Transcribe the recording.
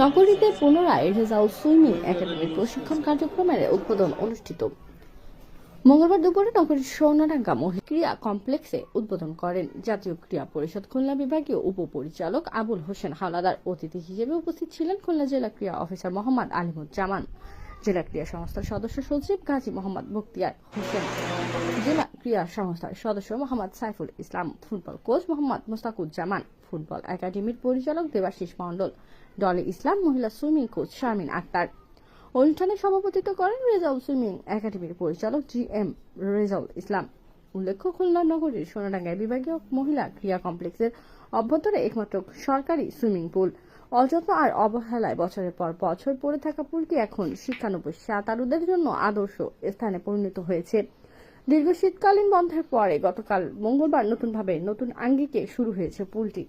নগরীতে পুনরায় রেজাউল সুইমিং একাডেমির প্রশিক্ষণ কার্যক্রমের উদ্বোধন অনুষ্ঠিত। মঙ্গলবার দুপুরে নগরীর মহিলা ক্রীড়া কমপ্লেক্সে উদ্বোধন করেন জাতীয় ক্রীড়া পরিষদ খুলনা বিভাগীয় উপপরিচালক আবুল হোসেন হাওলাদার। অতিথি হিসেবে উপস্থিত ছিলেন খুলনা জেলা ক্রীড়া অফিসার মোহাম্মদ আলিমুজ্জামান। জেলা ক্রীড়া সংস্থার সদস্য সচিব গাজী মোহাম্মদ বক্তিয়ার হোসেন। জেলা ক্রীড়া সংস্থার সদস্য Mohammad Saiful Islam, football coach Mohammad Mostakuzzaman football একাডেমির পরিচালক দেবাশিস মণ্ডল ডলি ইসলাম মহিলা সুইমিং কোচ শারমিন আক্তার। অনুষ্ঠানে সভাপতিত্ব করেন রেজাউল সুইমিং একাডেমির পরিচালক জি এম রেজাউল ইসলাম। উল্লেখ্য, খুলনা নগরীর সোনাডাঙ্গায় বিভাগীয় মহিলা ক্রীড়া কমপ্লেক্সের অভ্যন্তরে একমাত্র সরকারি সুইমিং পুল। অযত্ন আর অবহেলায় বছরের পর বছর পড়ে থাকা পুলটি এখন শিক্ষানবিশ সাঁতারুদের জন্য আদর্শ স্থানে পরিণত হয়েছে। দীর্ঘ শীতকালীন বন্ধের পরে গতকাল মঙ্গলবার নতুনভাবে নতুন আঙ্গিকে শুরু হয়েছে পুলটি।